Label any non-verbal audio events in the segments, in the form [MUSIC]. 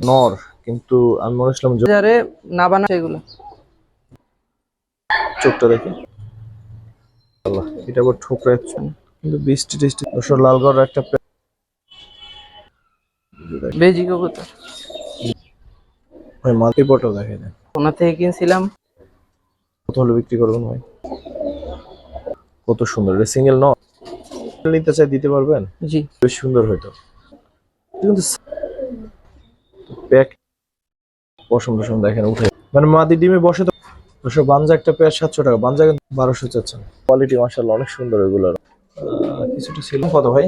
নর কিন্তু আমি মনে হচ্ছিলাম বাজারে না বানা সেগুলো। চোখটা দেখে। আল্লাহ এটা আবার ঠোকরা কিন্তু বৃষ্টি টিষ্টি দোসর লালগড় একটা বেজি কবুতর। ভাই মাল্টি পটও দেখে না ওনা থেকে কিনছিলাম। কত হলে বিক্রি করবেন ভাই? কত সুন্দর এটা সিঙ্গেল ন নিতে চাই দিতে পারবেন? জি। বেশ সুন্দর হইতো কিন্তু প্যাক। পশম টসম দেখেন উঠে। মানে মাদি ডিমে বসে তো দুশো বাঞ্জা একটা পেয়ার সাতশো টাকা। বাঞ্জা কিন্তু বারোশো চাচ্ছেন। কোয়ালিটি মার্শাল্লাহ অনেক সুন্দর এগুলোর কিছুটা ছিল। কত ভাই?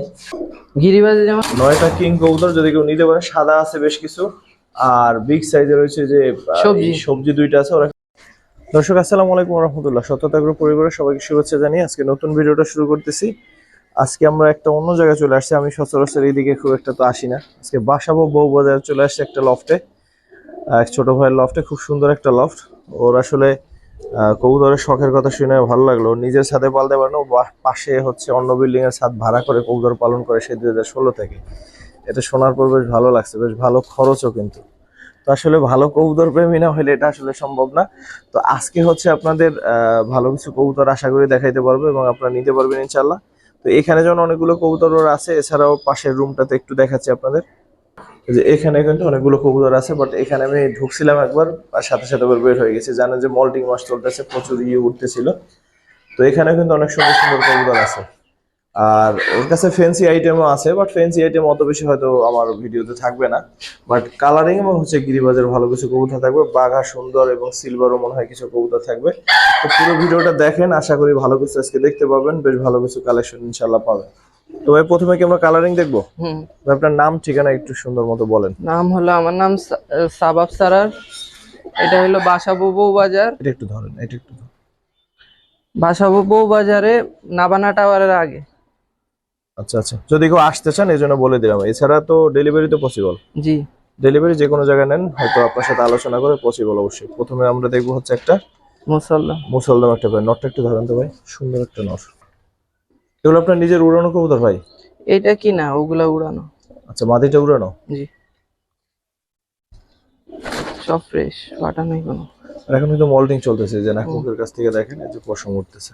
গিরিবাজে যেমন নয়টা কিং কবুতর যদি কেউ নিতে পারে সাদা আছে বেশ কিছু। আর বিগ সাইজে রয়েছে যে সবজি। সবজি দুইটা আছে ওরা দর্শক আসসালামু আলাইকুম রহমতুল্লাহ। সত্যতাগ্র পরিবারের সবাইকে শুভেচ্ছা জানিয়ে আজকে নতুন ভিডিওটা শুরু করতেছি। আজকে আমরা একটা অন্য জায়গায় চলে আসছি, আমি সচরাচর এইদিকে খুব একটা তো আসি না। আজকে বাসাবো, বউ বাজার চলে আসছে একটা লফটে এক ছোট ভাইয়ের লফটে খুব সুন্দর একটা লফট ওর আসলে কবুতরের শখের কথা শুনে ভালো লাগল। নিজের ছাদে পালতে পারে না পাশে হচ্ছে অন্য বিল্ডিং এর ছাদ ভাড়া করে কবুতর পালন করে সে দুই হাজার ষোলো থেকে। এটা শোনার পর বেশ ভালো লাগছে, বেশ ভালো খরচও কিন্তু। তো আসলে ভালো কবুতর প্রেমী না হলে এটা আসলে সম্ভব না। তো আজকে হচ্ছে আপনাদের ভালো কিছু কবুতর আশা করি দেখাইতে পারব এবং আপনারা নিতে পারবেন ইনশাল্লাহ তো এখানে যেমন অনেকগুলো কবুতর আছে, এছাড়াও পাশের রুমটাতে একটু দেখাচ্ছি আপনাদের। যে এখানে কিন্তু অনেকগুলো কবুতর আছে বাট এখানে আমি ঢুকছিলাম একবার, আর সাথে সাথে আবার বের হয়ে গেছে। জানেন যে মল্টিং মাস চলতেছে, প্রচুর ইয়ে উঠতেছিল। তো এখানে কিন্তু অনেক সুন্দর সুন্দর কবুতর আছে। আর ওর কাছে ফ্যান্সি আইটেমও আছে বাট ফ্যান্সি আইটেম অত বেশি হয়তো আমার ভিডিওতে থাকবে না। বাট কালারিং এবং হচ্ছে গিরিবাজের ভালো কিছু কবুতর থাকবে বাঘা সুন্দর এবং সিলভারও মনে হয় কিছু কবুতর থাকবে। তো পুরো ভিডিওটা দেখেন আশা করি ভালো কিছু আজকে দেখতে পাবেন বেশ ভালো কিছু কালেকশন ইনশাল্লাহ পাবেন। তো ভাই প্রথমে কি আমরা কালারিং দেখব? হুম। আপনার নাম ঠিকানা একটু সুন্দর মতো বলেন। নাম হলো আমার নাম সাবাব সারার। এটা হলো বাসাবো বাজার। এটা একটু ধরেন এটা একটু। বাসাবো বাজারে নাবানা টাওয়ারের আগে। আচ্ছা আচ্ছা। যদি কেউ আসতে চান এই জন্য বলে দিলাম। এছাড়া তো ডেলিভারি তো পসিবল জি। ডেলিভারি যে কোনো জায়গায় নেন হয়তো আপনার সাথে আলোচনা করে পসিবল অবশ্যই। প্রথমে আমরা দেখব হচ্ছে একটা মুসল্লা মুসলদম একটা ভাই। নটটা একটু ধরেন তো ভাই। সুন্দর একটা নট। এগুলো আপনার নিজের উড়ানো কবুতর ভাই? এটা কি না? ওগুলা উড়ানো। আচ্ছা মাদিটা উড়ানো? জি। সব ফ্রেশ ফাটা নেই কোনো। আর এখন কিন্তু মল্টিং চলতেছে যে নাক মুখের কাছ থেকে দেখেন এই যে পশম উঠতেছে।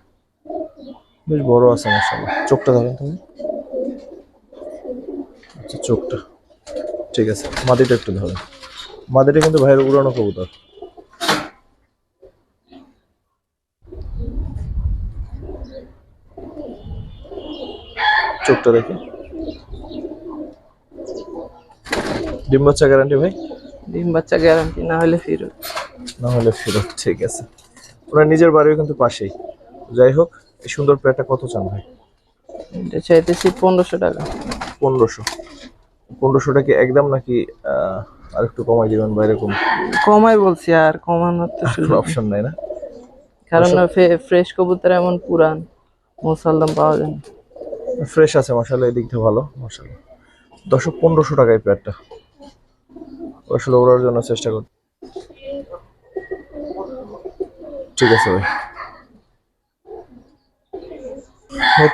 বেশ বড় আছে মাশাআল্লাহ। চোখটা ধরেন তুমি আচ্ছা চোখটা। ঠিক আছে মাদিটা একটু ধরেন মাদিটা কিন্তু ভাইয়ের উড়ানো কবুতর। চোখটা দেখে। ডিম বাচ্চা গ্যারান্টি ভাই? ডিম বাচ্চা গ্যারান্টি না হলে ফিরত। না হলে ফেরত ঠিক আছে। ওনার নিজের বাড়িও কিন্তু পাশেই। যাই হোক এই সুন্দর প্লেটটা কত চান ভাই? এটা চাইতেছি পনেরোশো টাকা। পনেরোশো। পনেরোশোটা কি একদম নাকি আর একটু কমাই দিবেন বা এরকম? কমাই বলছি আর কমানোর তো সুযোগ। অপশন নাই না? কারণ ফ্রেশ কবুতর এমন পুরান মুসাল্লাম পাওয়া যায় না। ফ্রেশ আছে মশালা এই দিকটা ভালো মশালা দশক পনেরোশো টাকায় প্লেটটা আসলে ওড়ার জন্য চেষ্টা কর ঠিক আছে ভাই,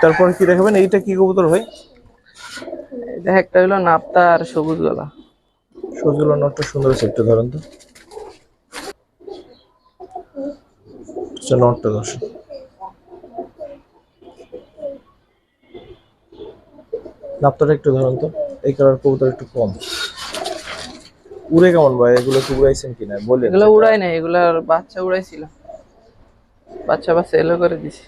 তারপরে কি দেখাবেন? এইটা কি কবুতর ভাই? এটা একটা হলো নাপ্তা আর সবুজ গলা। সজুল নটটা সুন্দর আছে একটু ধরেন তো। আচ্ছা নটটা দর্শক নাপতাটা একটু ধরেন তো এই কালার কবুতর একটু কম। উড়ে কেমন ভাই? এগুলো কি উড়াইছেন কিনা বলেন এগুলো উড়াই নাই এগুলার বাচ্চা উড়াইছিল। বাচ্চা বাচ্চা এলো করে দিছি।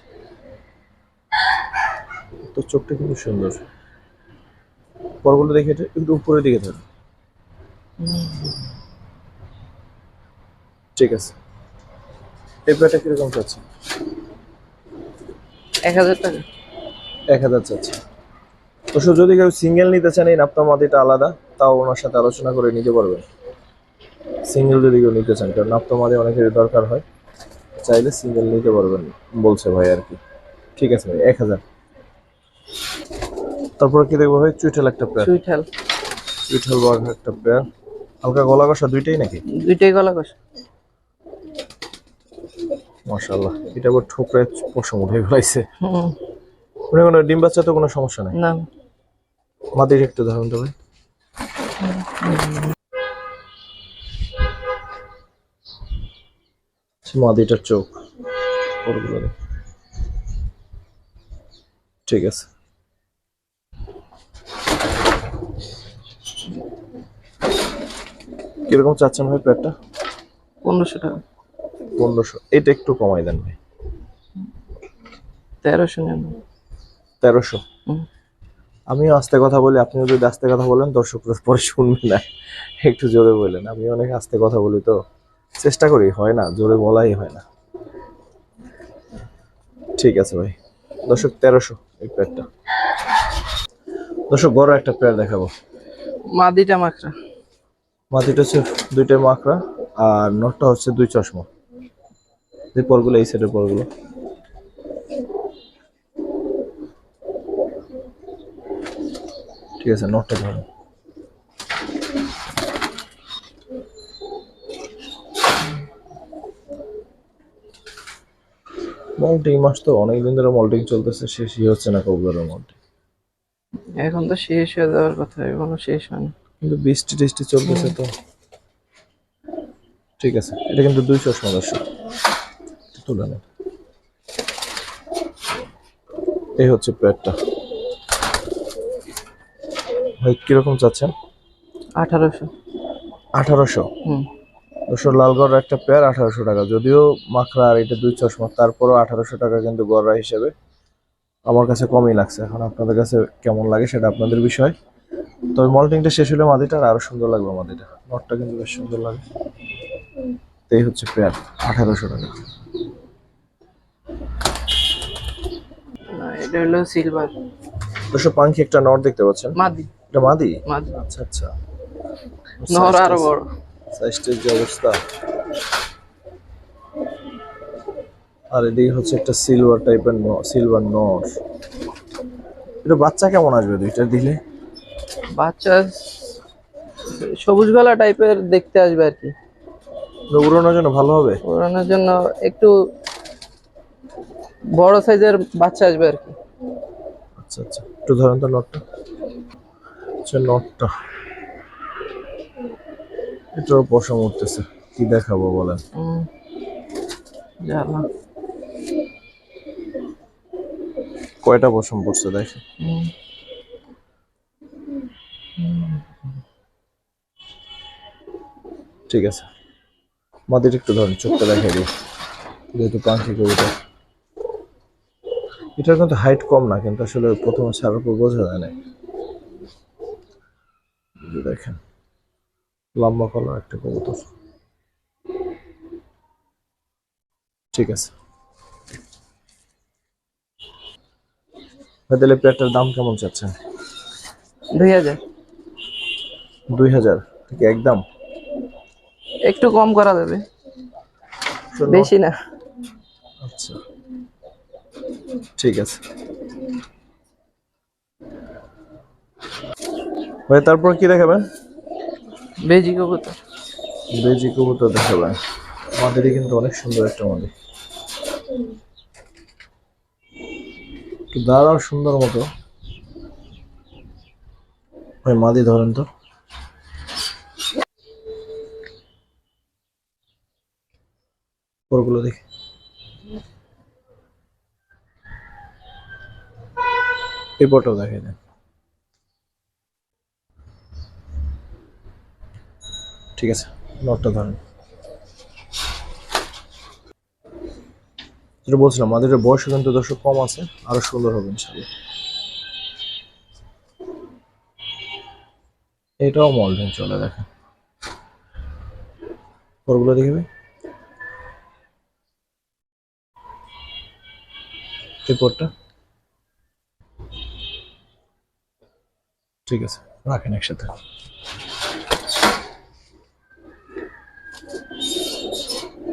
তো চোখটা কিন্তু সুন্দর। পরগুলো দেখে এটা একটু উপরের দিকে ধরুন। ঠিক আছে। এই প্যাটা কীরকম চাচ্ছে এক হাজার টাকা। এক হাজার চাচ্ছে তো সে যদি কেউ সিঙ্গেল নিতে চান এই নাপ্তা মাদিটা আলাদা তাও ওনার সাথে আলোচনা করে নিতে পারবেন। সিঙ্গেল যদি কেউ নিতে চান কারণ নাপ্তা মাদি অনেকের দরকার হয় চাইলে সিঙ্গেল নিতে পারবেন বলছে ভাই আর কি। ঠিক আছে ভাই এক হাজার। তারপরে কি দেখব ভাই? চুইঠাল একটা পেয়ার চুইঠাল। চুইঠাল বাঘা একটা পেয়ার হালকা গলা কষা দুইটাই নাকি? দুইটাই গলা কষা মাশাআল্লাহ। এটা আবার ঠোকরে পশম উঠে ফেলাইছে মনে কোনো ডিম বাচ্চা তো কোনো সমস্যা নাই। না। মাদির একটু ধরুন তো ভাই। মাদিটার চোখ। ঠিক আছে। কীরকম চাচ্ছেন ভাই প্যাডটা পনেরোশো টাকা। পনেরোশো। এটা একটু কমাই দেন ভাই। তেরোশো নেন। তেরোশো। আমিও আস্তে কথা বলি আপনিও যদি আস্তে কথা বলেন দর্শকরা পরে শুনবে না। একটু জোরে বলেন আমি অনেক আস্তে কথা বলি তো। চেষ্টা করি হয় না জোরে বলাই হয় না। ঠিক আছে ভাই। দর্শক তেরোশো এই প্যাডটা দর্শক বড় একটা প্যাড দেখাবো। মাদিটা মাকড়া মাটিটা হচ্ছে দুইটা মাকড়া আর নটটা হচ্ছে দুই চশমা। এই পরগুলো এই সাইডের পরগুলো ঠিক আছে, নটটা ধরো। মল্টিং মাস তো অনেকদিন ধরে মল্টিং চলতেছে, শেষই হচ্ছে না কবুতরের মল্টিং এখন তো শেষ হয়ে যাওয়ার কথা, এখনও শেষ হয়নি। কিন্তু বৃষ্টি টিষ্টি চলতেছে তো। ঠিক আছে এটা কিন্তু দুই চশমা দর্শক তুলে নেন। এই হচ্ছে প্যাডটা। ভাই কীরকম চাচ্ছেন? আঠারোশো। আঠারোশো? হুম। দুশো লালগড় একটা পেয়ার আঠারোশো টাকা। যদিও মাখরা আর এটা দুই চশমা তারপরও আঠারোশো টাকা কিন্তু গড়রা হিসেবে আমার কাছে কমই লাগছে। এখন আপনাদের কাছে কেমন লাগে সেটা আপনাদের বিষয়। তবে মল্টিংটা শেষ হলে মাদিটা আরও সুন্দর লাগবে মাদিটা। নটটা কিন্তু বেশ সুন্দর লাগে। এই হচ্ছে পেয়ার আঠারোশো টাকা। এটা হলো সিলভার দুশো পাঙ্খি একটা নট দেখতে পাচ্ছেন? মাদি। এটা মাদি? মাদি। আচ্ছা আচ্ছা। নহর আরও বড়। সাইজটের যে অবস্থা। আর এদিকে হচ্ছে একটা সিলভার টাইপের সিলভার নট এটা বাচ্চা কেমন আসবে দুইটা দিলে? সবুজ গলা টাইপের দেখতে আসবে আর কি। উড়ানোর জন্য ভালো হবে? ওড়ানোর জন্য একটু বড় সাইজের বাচ্চা আসবে আর কি। আচ্ছা আচ্ছা। একটু ধরেন তো নটটা আচ্ছা নটটা এটাও পশম উঠতেছে। কি দেখাবো বলেন। জ্বালা। কয়টা পশম পড়ছে দেখে ঠিক আছে। মাদির একটু ধরেন চোখটা দেখাই দিই। যেহেতু পাখি কবিতা। এটার কিন্তু হাইট কম না কিন্তু আসলে প্রথমে ছাড়ার পর বোঝা যায় না দেখেন লম্বা কলার একটা কবুতর। ঠিক আছে। তাহলে প্লেটটার দাম কেমন চাচ্ছেন? দুই হাজার। দুই হাজার একদম? একটু কম করা যাবে? বেশি না। আচ্ছা। ঠিক আছে। ভাই তারপর কি দেখাবেন? বেজি কবুতর। বেজি কবুতর দেখাবেন। আমাদেরই কিন্তু অনেক সুন্দর একটা মাদি দাঁড়াও সুন্দর মতো। ভাই মাদি ধরেন তো। ওরগুলো দেখি। এই পটাও দেখে দেন। ঠিক আছে, নটটা ধরেন। যেটা বলছিলাম, আমাদের বয়স কিন্তু দর্শক কম আছে, আরও সুন্দর হবে এটাও মল্ডিং চলে দেখেন। ওরগুলো দেখবে? পটটা ঠিক আছে রাখেন একসাথে।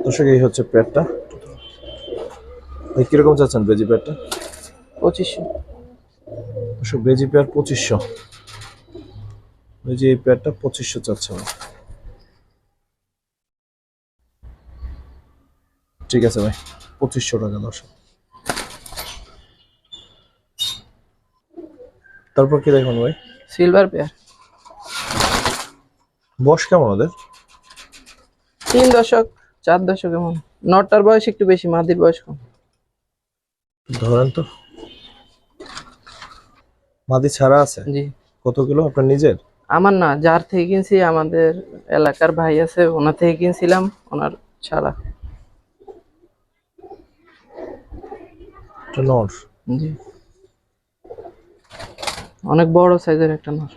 দর্শক এই হচ্ছে প্যাডটা ভাই কীরকম চাচ্ছেন বেজি প্যাডটা পঁচিশশো। দর্শক বেজি পেয়ার পঁচিশশো। বেজি এই পেয়ারটা পঁচিশশো চাচ্ছে ভাই। ঠিক আছে ভাই পঁচিশশো টাকা দর্শক। তারপর কি দেখুন ভাই? সিলভার পেয়ার বয়স কেমন ওদের? তিন দশক চার দশক এমন। নটার বয়স একটু বেশি মাদির বয়স কম। ধরেন তো। মাদি ছাড়া আছে? জি। কত কিলো? আপনার নিজের? আমার না যার থেকে কিনছি আমাদের এলাকার ভাই আছে ওনার থেকে কিনছিলাম ওনার ছাড়া। নর। জি। অনেক বড় সাইজের একটা নর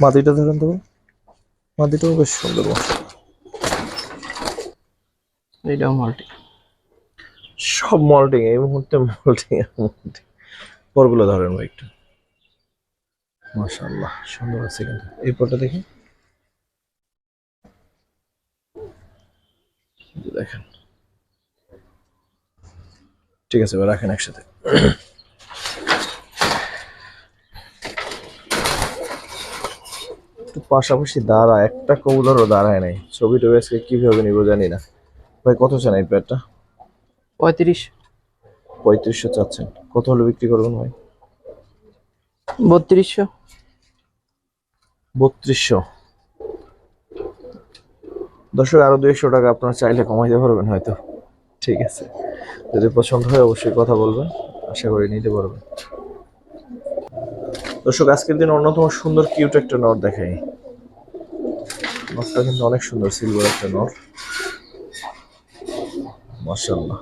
মাদিটা ধরেন তো। ভাই। মাদিটাও বেশ সুন্দর। এইটাও মাল্টি সব মল্টিং এই মুহূর্তে মল্টিং মল্টিং পরগুলো ধরেন ভাই একটু মাশাআল্লাহ সুন্দর আছে কিন্তু। এই পরটা দেখি। দেখেন। ঠিক আছে রাখেন একসাথে। পাশাপাশি দাঁড়া একটা কবুতরও দাঁড়ায় নাই। ছবি টবি আজকে কীভাবে নিব জানি না। ভাই কত চান এই প্যাডটা পঁয়ত্রিশ। পঁয়ত্রিশশো চাচ্ছেন। কত হলে বিক্রি করবেন ভাই? বত্রিশশো। বত্রিশশো। দর্শক আরও দুইশো টাকা আপনার চাইলে কমাইতে পারবেন হয়তো। ঠিক আছে। যদি পছন্দ হয় অবশ্যই কথা বলবেন। আশা করি নিতে পারবেন। দর্শক আজকের দিন অন্যতম সুন্দর কিউট একটা নট দেখাই। নটটা কিন্তু অনেক সুন্দর সিলভার একটা নট মার্শাল্লাহ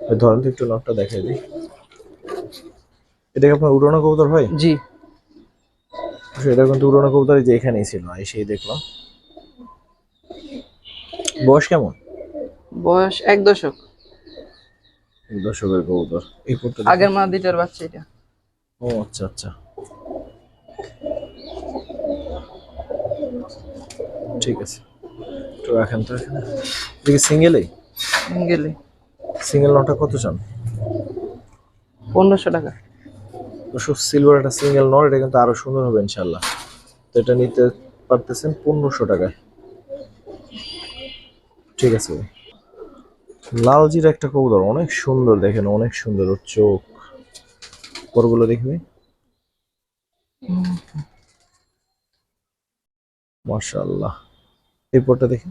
ধরেন তো একটু নটটা দেখাই দিই। এটা কি আপনার উড়ানো কবুতর হয় জি। এটা কিন্তু উড়ানো কবুতর যে এখানেই ছিল এসেই দেখলাম। বয়স কেমন? বয়স এক দশক। দর্শকের কবুতর। এই আগের মাদিটার বাচ্চা এটা। ও আচ্ছা আচ্ছা। ঠিক আছে। একটু রাখেন তো এখানে। দেখি সিঙ্গেলেই গেলে সিঙ্গেল নটা কত চান? পনেরোশো টাকা। দর্শক সিলভার একটা সিঙ্গেল নট এটা কিন্তু আরও সুন্দর হবে ইনশাল্লাহ তো এটা নিতে পারতেছেন পনেরোশো টাকায় ঠিক আছে। লালজির একটা কবুতর অনেক সুন্দর দেখেন অনেক সুন্দর ওর চোখ। পরগুলো দেখবি? মাশাআল্লাহ। এই পরটা দেখি।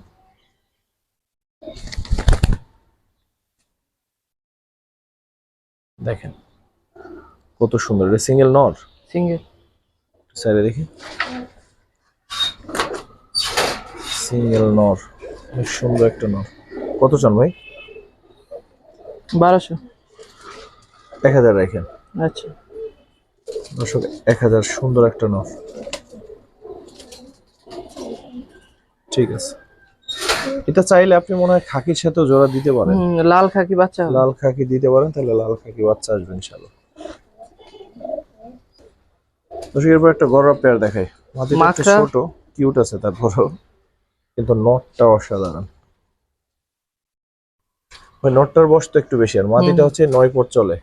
দেখেন কত সুন্দর। এটা সিঙ্গেল নর? সিঙ্গেল সাইডে দেখি। সিঙ্গেল নর। অনেক সুন্দর একটা নর। কত চান ভাই? বারোশো। এক হাজার রাখেন আচ্ছা। দর্শক এক হাজার সুন্দর একটা নর। ঠিক আছে। এটা চাইলে আপনি মনে হয় খাকির সাথে জোড়া দিতে পারেন। লাল খাকি বাচ্চা লাল খাকি দিতে পারেন তাহলে লাল খাকি বাচ্চা আসবে এরপর একটা গররা পেয়ার দেখাই। মাটিটা ছোট কিউট আছে তারপরও কিন্তু নটটা অসাধারণ। ওই নটটার বয়স তো একটু বেশি আর হচ্ছে নয় পর চলে।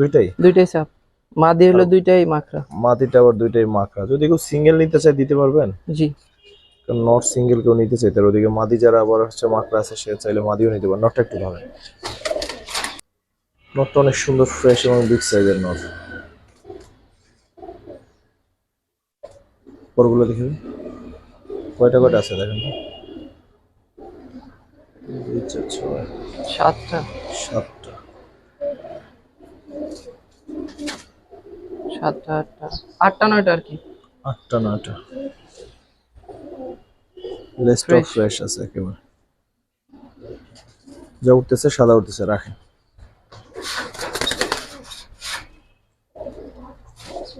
দুইটাই? দুইটাই সাপ মাদি হলো দুইটাই মাকড়া আবার দুইটাই মাখা যদি কেউ সিঙ্গেল নিতে চায় দিতে পারবেন? জি। নট সিঙ্গেল কেউ নিতে চাই তার ওদিকে মাদি যারা আবার হচ্ছে মাকড়া আছে সে চাইলে মাদিও নিতে পারে। নটটা একটু ধরে নটটা অনেক সুন্দর ফ্রেশ এবং বিগ সাইজের নট পরগুলো দেখে দিন। কয়টা কয়টা আছে দেখেন সাতটা। সাতটা। সাতটা আটটা। আটটা নয়টা আর কি। আটটা নয়টা। Fresh. ফ্রেশ আছে একেবারে। যা উঠতেছে সাদা উঠতেছে রাখেন।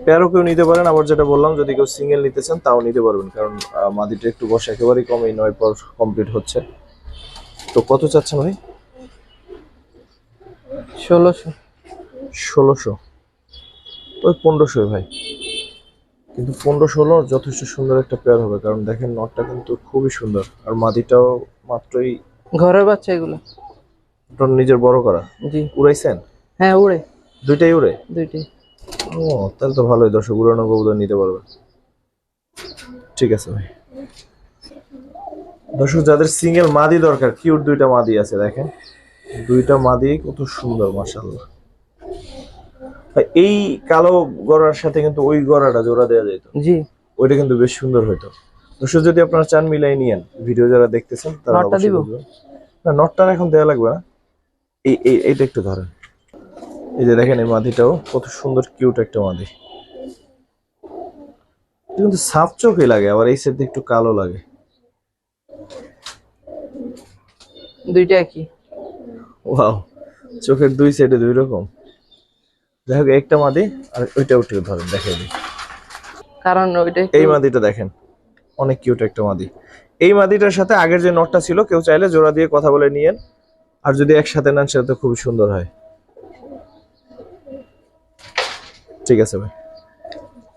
পেয়ারও কেউ নিতে পারেন আবার যেটা বললাম যদি কেউ সিঙ্গেল নিতে চান তাও নিতে পারবেন কারণ মাদিটা একটু বসে একেবারেই কম নয় পর কমপ্লিট হচ্ছে। তো কত চাচ্ছেন ভাই ষোলোশো। ষোলোশো। ওই পনেরোশো ভাই। কিন্তু পনেরো ষোলো যথেষ্ট সুন্দর একটা পেয়ার হবে কারণ দেখেন নটটা কিন্তু খুবই সুন্দর। আর মাদিটাও মাত্রই ঘরের বাচ্চা এগুলো। নিজের বড় করা। জি। উড়াইছেন? হ্যাঁ উড়ে। দুইটাই উড়ে? দুইটাই। ও তাহলে তো ভালোই দর্শক উড়ানো কবুতর নিতে পারবে। ঠিক আছে ভাই। দর্শক যাদের সিঙ্গেল মাদি দরকার কিউট দুইটা মাদি আছে দেখেন। দুইটা মাদি কত সুন্দর মাশাআল্লাহ। ভাই এই কালো গড়ার সাথে কিন্তু ওই গড়াটা জোড়া দেওয়া যেত। জি। ওইটা কিন্তু বেশ সুন্দর হইতো। দর্শক যদি আপনারা চান মিলাই নিয়েন ভিডিও যারা দেখতেছেন তারা নটটা দিব? না নটটা এখন দেওয়া লাগবে না। এই এই এইটা একটু ধরেন। এই যে দেখেন এই মাদিটাও কত সুন্দর কিউট একটা মাদি। কিন্তু সাফ চোখে লাগে আবার এই সাইড একটু কালো লাগে। দুইটা কি ওয়াও চোখের দুই সাইডে দুই রকম। যাই হোক একটা মাদি আর ওইটা উঠে ধরেন দেখাই দিই। কারণ ওইটা এই মাদিটা দেখেন অনেক কিউট একটা মাদি। এই মাদিটার সাথে আগের যে নটটা ছিল কেউ চাইলে জোড়া দিয়ে কথা বলে নিয়েন। আর যদি একসাথে নেন সেটা তো খুবই সুন্দর হয়। ঠিক আছে ভাই।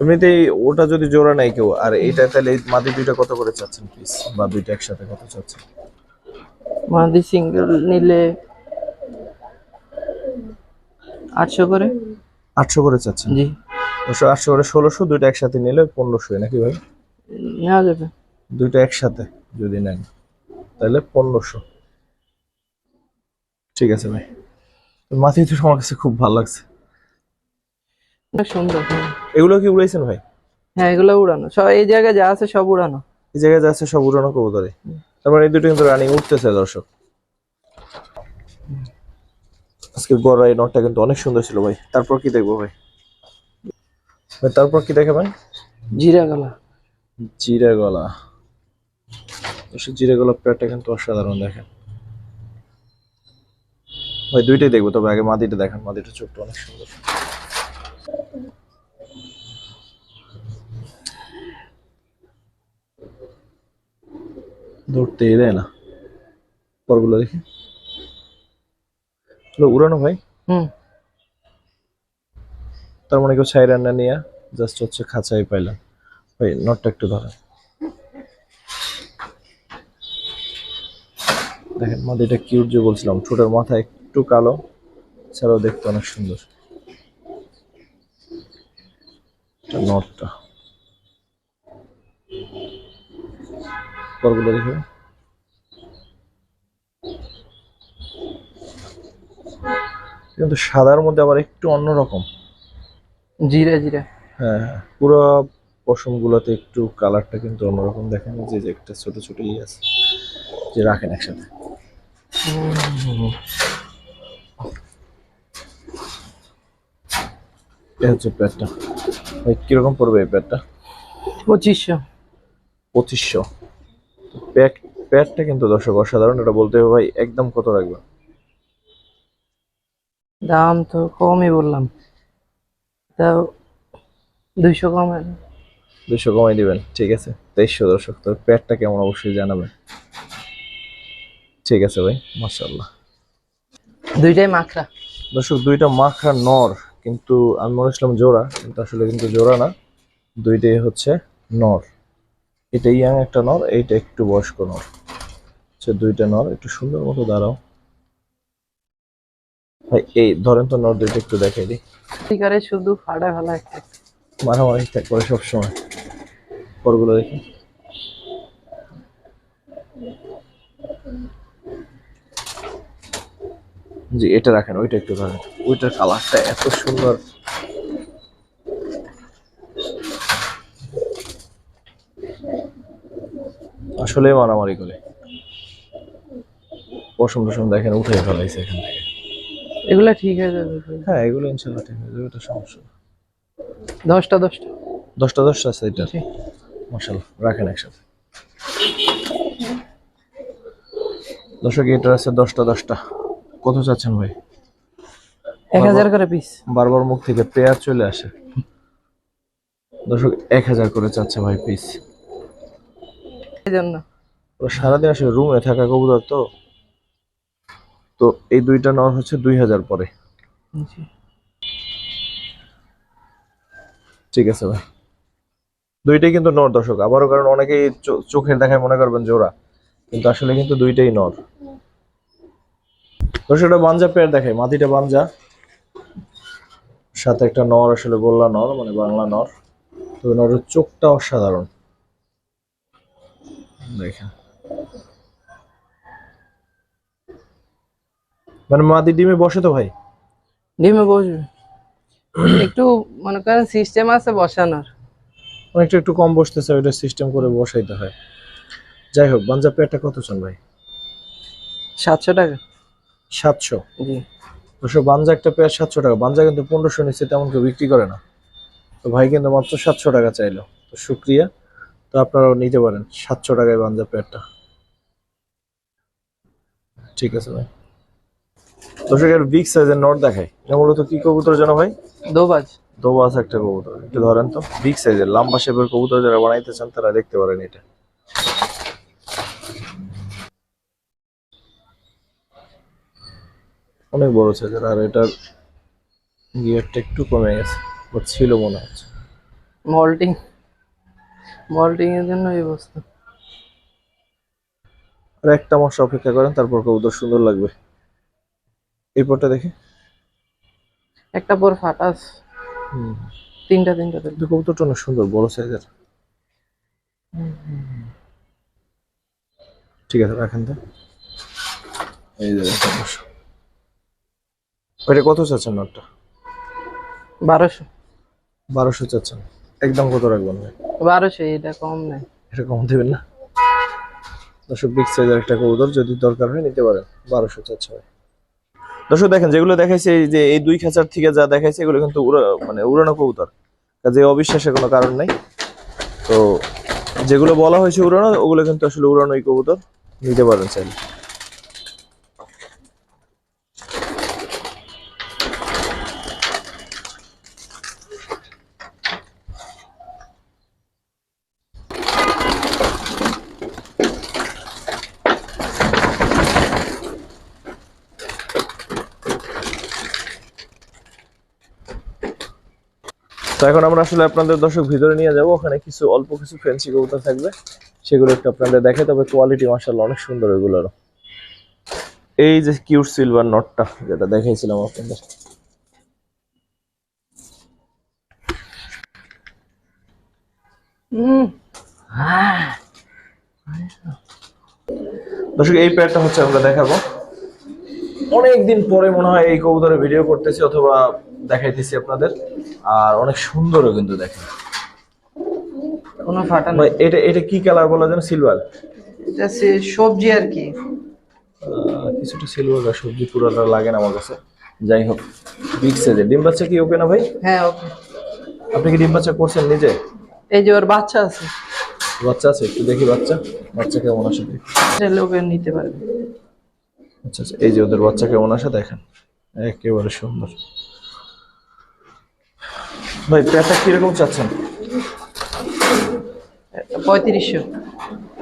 এমনিতে এই ওটা যদি জোড়া নাই কেউ আর এইটা তাহলে এই মাদি দুইটা কত করে চাচ্ছেন পিস বা দুইটা একসাথে কত চাচ্ছেন? মাদি সিঙ্গেল নিলে আটশো করে। আটশো করে চাচ্ছেন। জি। ওশো আটশো করে ষোলোশো দুইটা একসাথে নিলে পনেরোশো নাকি ভাই? নেওয়া যাবে। দুইটা একসাথে যদি নেন তাহলে পনেরোশো। ঠিক আছে ভাই। মাথায় তো আমার কাছে খুব ভালো লাগছে। সুন্দর হ্যাঁ। এগুলো কি উড়াইছেন ভাই? হ্যাঁ এগুলো উড়ানো। সব এই জায়গায় যা আছে সব উড়ানো। এই জায়গায় যাচ্ছে সব উড়ানো কবুতরে। তারপরে এই দুটো কিন্তু রানিং উঠতেছে দর্শক। আজকে গড়া এই নটটা কিন্তু অনেক সুন্দর ছিল ভাই। তারপর কি দেখব ভাই? ভাই, তারপর কি দেখাবেন? জিরা গলা। জিরা গলা। জিরা গলা প্যাটটা কিন্তু অসাধারণ দেখেন। ভাই দুইটাই দেখব তবে আগে মাদিটা দেখেন মাদিটা চোখটা অনেক সুন্দর। ধরতেই দেয় না। পরগুলো দেখি। হলো উড়ানো ভাই হুম। তার মানে কেউ ছাই রান্না নিয়ে জাস্ট হচ্ছে খাঁচাই পাইলাম ভাই নটটা একটু ধরেন। দেখেন মাদিটা কিউট যে বলছিলাম ঠোঁটের মাথা একটু কালো ছাড়াও দেখতে অনেক সুন্দর। নটটা পরগুলো দেখে। কিন্তু সাদার মধ্যে আবার একটু অন্যরকম জিরে জিরে। হ্যাঁ হ্যাঁ। পুরো পশম গুলোতে একটু কালারটা কিন্তু অন্যরকম দেখেন যে যে একটা ছোট ছোট ইয়ে আছে যে রাখেন একসাথে। এটা হচ্ছে প্যাডটা ভাই কীরকম পড়বে এই প্যাডটা পঁচিশশো। পঁচিশশো। প্যাড প্যাডটা কিন্তু দর্শক অসাধারণ এটা বলতে হবে ভাই একদম কত রাখবে দাম তো কমই বললাম। তাও দুইশো কম দুইশো কমাই দিবেন ঠিক আছে। তেইশশো দর্শক তোর প্যাডটা কেমন অবশ্যই জানাবেন। ঠিক আছে ভাই মাশাল্লাহ দুইটাই মাখরা। দর্শক দুইটা মাখা নর কিন্তু আমি মনে ছিলাম জোড়া কিন্তু আসলে কিন্তু জোড়া না। দুইটাই হচ্ছে নর। এটা ইয়াং একটা নর এইটা একটু বয়স্ক নর। হচ্ছে দুইটা নর একটু সুন্দর মতো দাঁড়াও। এই ধরেন তো দুইটা একটু দেখাই দিই। শিকারে শুধু ফাটা ফেলা একটা। মারামারি করে সবসময়। পরগুলো দেখি। জি এটা রাখেন ওইটা একটু ধরেন। ওইটার কালারটা এত সুন্দর। আসলে মারামারি করে। পশম টসম দেখেন উঠে ফেলাইছে এখান থেকে। এগুলা ঠিক হয়ে যাবে হ্যাঁ এগুলো ইনশাল্লাহ ঠিক হয়ে যাবে এটা সমস্যা। দশটা দশটা? দশটা দশটা আছে এটা। মশাল রাখেন একসাথে। দর্শক এটার আছে দশটা দশটা। কত চাচ্ছেন ভাই? এক হাজার করে পিস বারবার মুখ থেকে পেয়ার চলে আসে। দর্শক এক হাজার করে চাচ্ছে ভাই পিস এই জন্য। সারাদিন আসলে রুমে থাকা কবুতর তো। তো এই দুইটা নেওয়ার হচ্ছে দুই হাজার পরে। ঠিক আছে ভাই। দুইটাই কিন্তু নর দর্শক। আবারও কারণ অনেকেই চোখের দেখায় মনে করবেন জোড়া কিন্তু আসলে কিন্তু দুইটাই নর। দর্শক এটা বাঞ্জা পেয়ার দেখায় মাটিটা বাঞ্জা। সাথে একটা নর আসলে গোল্লা নর মানে বাংলা নর। তো নরের চোখটা অসাধারণ। দেখেন। মানে মাদি ডিমে বসে তো ভাই? ডিমে বসবে। [CLEARS THROAT] একটু মনে করেন সিস্টেম আছে বসানোর। অনেকটা একটু কম বসতেছে ওইটা সিস্টেম করে বসাইতে হয়। যাই হোক বাঞ্জা পেয়ারটা কত চান ভাই? সাতশো টাকা। সাতশো? জি। দুশো বাঞ্জা একটা পেয়ার সাতশো টাকা বাঞ্জা কিন্তু পনেরোশো নিচে তেমন কেউ বিক্রি করে না। তো ভাই কিন্তু মাত্র সাতশো টাকা চাইলো। তো শুক্রিয়া। তো আপনারাও নিতে পারেন সাতশো টাকায় বাঞ্জা পেয়ারটা। ঠিক আছে ভাই। দর্শকের বিগ সাইজের নট দেখাই। এটা মূলত কি কবুতর যেন ভাই? দোবাজ। দোবাস একটা কবুতর। একটু ধরেন তো। বিগ সাইজের লম্বা শেপের কবুতর যারা বানাইতে চান তারা দেখতে পারেন এটা। অনেক বড় সাইজের আর এটার গিয়ারটা একটু কমে গেছে বাট ছিল মনে হচ্ছে। মল্টিং মল্টিং এর জন্য এই অবস্থা আর একটা মাস অপেক্ষা করেন তারপর কবুতর সুন্দর লাগবে। এরপরটা দেখি। একটা পর ফাটাস তিনটা তিনটা। কিন্তু কবুতরটা অনেক সুন্দর বড় সাইজের। ঠিক আছে রাখেন তো। এই যে। ওইটা কত চাচ্ছেন নটটা বারোশো। বারোশো চাচ্ছেন। একদম কত রাখবেন বারোশো এটা কম নেই। এটা কম দেবেন না? দর্শক বিগ সাইজের একটা কবুতর যদি দরকার হয় নিতে পারেন। বারোশো চাচ্ছে দর্শক, দেখেন, যেগুলো দেখাইছে যে এই দুই খাঁচার থেকে যা দেখাইছে, এগুলো কিন্তু মানে উড়ানো কবুতর। কাজে অবিশ্বাসের কোনো কারণ নাই। তো যেগুলো বলা হয়েছে উড়ানো, ওগুলো কিন্তু আসলে উড়ানোই কবুতর। নিতে পারেন চাইলে। তো এখন আমরা আসলে আপনাদের দর্শক ভিতরে নিয়ে যাব ওখানে কিছু অল্প কিছু ফ্যান্সি কবুতর থাকবে। সেগুলো একটু আপনাদের দেখে তবে কোয়ালিটি মার্শাল্লাহ অনেক সুন্দর ওইগুলোরও এই যে কিউট সিলভার নটটা যেটা দেখাইছিলাম আপনাদের। দর্শক এই পেয়ারটা হচ্ছে আমরা দেখাবো। অনেকদিন পরে মনে হয় এই কবুতরের ভিডিও করতেছি অথবা দেখাইতেছি আপনাদের। আর অনেক সুন্দরও কিন্তু দেখেন। কোনো ফাটা নেই। এটা এটা কি কালার বলা যেন? সিলভার এটা সবজি আর কি। কিছুটা সিলভার আর সবজি পুরোটা লাগে না আমার কাছে। যাই হোক বিগ সাইজের ডিম বাচ্চা কি ওকে না ভাই? হ্যাঁ ওকে। আপনি কি ডিম বাচ্চা করছেন নিজে? এই যে ওর বাচ্চা আছে। বাচ্চা আছে একটু দেখি বাচ্চা। বাচ্চা কেমন আসে দেখি। চাইলে নিতে পারবে। আচ্ছা আচ্ছা এই যে ওদের বাচ্চা কেমন আসে দেখেন। একেবারে সুন্দর। ভাই পেয়ারটা কীরকম চাচ্ছেন? পঁয়ত্রিশশো।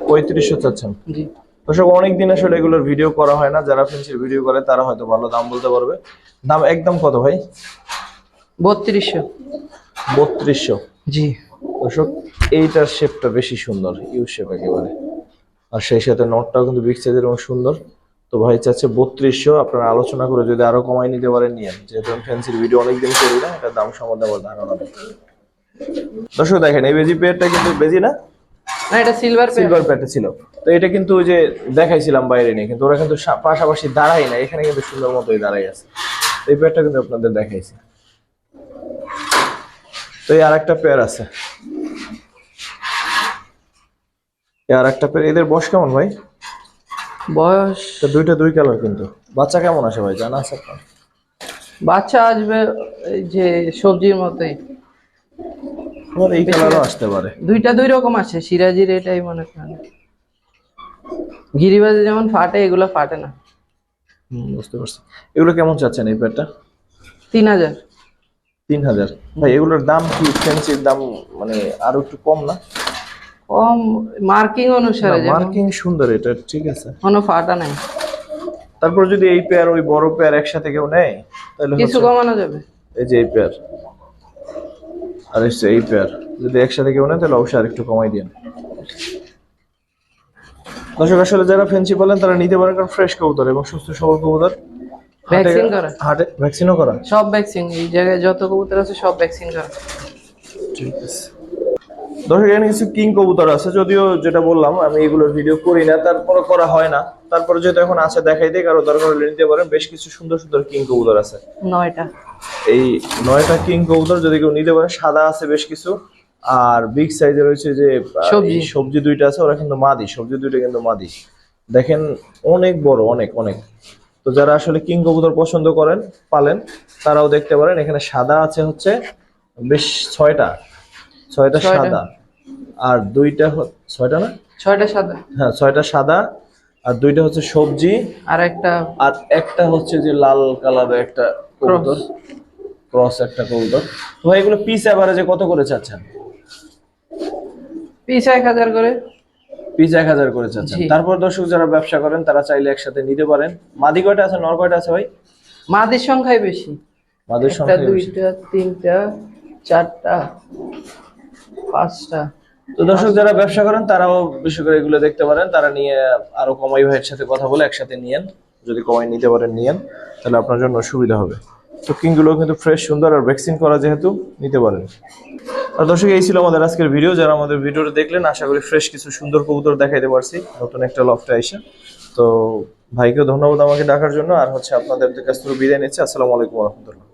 পঁয়ত্রিশশো চাচ্ছেন? জি। দর্শক অনেকদিন আসলে এগুলোর ভিডিও করা হয় না। যারা ফেন্সির ভিডিও করে তারা হয়তো ভালো দাম বলতে পারবে। দাম একদম কত ভাই? বত্রিশশো। বত্রিশশো। জি। দর্শক এইটার শেপটা বেশি সুন্দর ইউ শেপ একেবারে। আর সেই সাথে নটটাও কিন্তু বিগ সাইজের এবং সুন্দর। তো ভাই চাচ্ছে বত্রিশশো। আপনারা আলোচনা করে যদি আরও কমাই নিতে পারেন নিয়ে যেহেতু আমি ফ্যান্সির ভিডিও অনেকদিন করি না এটা দাম সম্বন্ধে আমার ধারণা নেই। দর্শক দেখেন এই বেজি পেয়ারটা কিন্তু বেজি না? না এটা সিলভার সিলভার প্যাটে ছিল। তো এটা কিন্তু ওই যে দেখাইছিলাম বাইরে নিয়ে কিন্তু ওরা কিন্তু পাশাপাশি দাঁড়াই না এখানে কিন্তু সুন্দর মতোই দাঁড়াই আছে। এই পেয়ারটা কিন্তু আপনাদের দেখাইছি। তো এই আর একটা পেয়ার আছে। এই আর একটা পেয়ার এদের বয়স কেমন ভাই? বয়স? তো দুইটা দুই কালার কিন্তু। বাচ্চা কেমন আসে ভাই? জানা আছে আপনার? বাচ্চা আসবে এই যে সবজির মতোই। তোমার এই কালারও আসতে পারে। দুইটা দুই রকম আছে সিরাজির এটাই মনে করেন। গিরিবাজে যেমন ফাটে এগুলো ফাটে না। বুঝতে পারছি। এগুলো কেমন চাচ্ছেন এই পেয়ারটা তিন হাজার। তিন হাজার। ভাই এগুলোর দাম কি ফ্যান্সির দাম মানে আরও একটু কম না? কম মার্কিং অনুসারে মার্কিং সুন্দর এটা ঠিক আছে। কোনো ফাটা নাই। তারপর যদি এই পেয়ার ওই বড় পেয়ার একসাথে কেউ নেয় তাহলে কিছু কমানো যাবে। এই যে এই পেয়ার আর এসছে এই পেয়ার যদি একসাথে কেউ নেয় তাহলে অবশ্যই আরেকটু কমাই দিন দর্শক আসলে যারা ফেন্সি বলেন তারা নিতে পারে কারণ ফ্রেশ কবুতর এবং সুস্থ সবল কবুতর। ভ্যাকসিন করা। হাটে ভ্যাকসিনও করা? সব ভ্যাকসিন এই জায়গায় যত কবুতর আছে সব ভ্যাকসিন করা। ঠিক আছে। দর্শক এখানে কিছু কিং কবুতর আছে যদিও যেটা বললাম আমি এগুলোর ভিডিও করি না তারপরে করা হয় না। তারপরে যেহেতু এখন আছে দেখাই দিই কারও দরকার হলে নিতে পারেন। বেশ কিছু সুন্দর সুন্দর কিং কবুতর আছে। নয়টা। এই নয়টা কিং কবুতর যদি কেউ নিতে পারে সাদা আছে বেশ কিছু আর বিগ সাইজে রয়েছে যে সবজি। সবজি দুইটা আছে ওরা কিন্তু মাদি সবজি দুইটা কিন্তু মাদি। দেখেন অনেক বড় অনেক অনেক। তো যারা আসলে কিং কবুতর পছন্দ করেন পালেন তারাও দেখতে পারেন এখানে সাদা আছে হচ্ছে বেশ ছয়টা। ছয়টা। সাদা। আর দুইটা ছয়টা না? ছয়টা সাদা। হ্যাঁ ছয়টা সাদা। আর দুইটা হচ্ছে সবজি। আর একটা আর একটা হচ্ছে যে লাল কালারের একটা কবুতর। ক্রস একটা কবুতর। তো ভাই এগুলো পিস এভারেজে কত করে চাচ্ছেন? পিস এক হাজার করে। পিস এক হাজার করে চাচ্ছেন। তারপর দর্শক যারা ব্যবসা করেন তারা চাইলে একসাথে নিতে পারেন। মাদি কয়টা আছে নর কয়টা আছে ভাই? মাদির সংখ্যাই বেশি। মাদির সংখ্যা দুইটা তিনটা চারটা। পাঁচটা। তো দর্শক যারা ব্যবসা করেন, তারাও বিশেষ করে এগুলো দেখতে পারেন। তারা নিয়ে আরও কমাই ভাইয়ের সাথে কথা বলে একসাথে নিয়েন। যদি কমাই নিতে পারেন, নিয়েন। তাহলে আপনার জন্য সুবিধা হবে। তো কিংগুলো কিন্তু ফ্রেশ সুন্দর আর ভ্যাকসিন করা যেহেতু নিতে পারেন। আর দর্শক, এই ছিল আমাদের আজকের ভিডিও যারা আমাদের ভিডিওটা দেখলেন, আশা করি ফ্রেশ কিছু সুন্দর কবুতর দেখাইতে পারছি। নতুন একটা লফটে আইসা। তো ভাইকে ধন্যবাদ আমাকে ডাকার জন্য। আর হচ্ছে আপনাদের কাছ থেকে বিদায় নিচ্ছি। আসসালামু আলাইকুম রহমতুল্লাহ।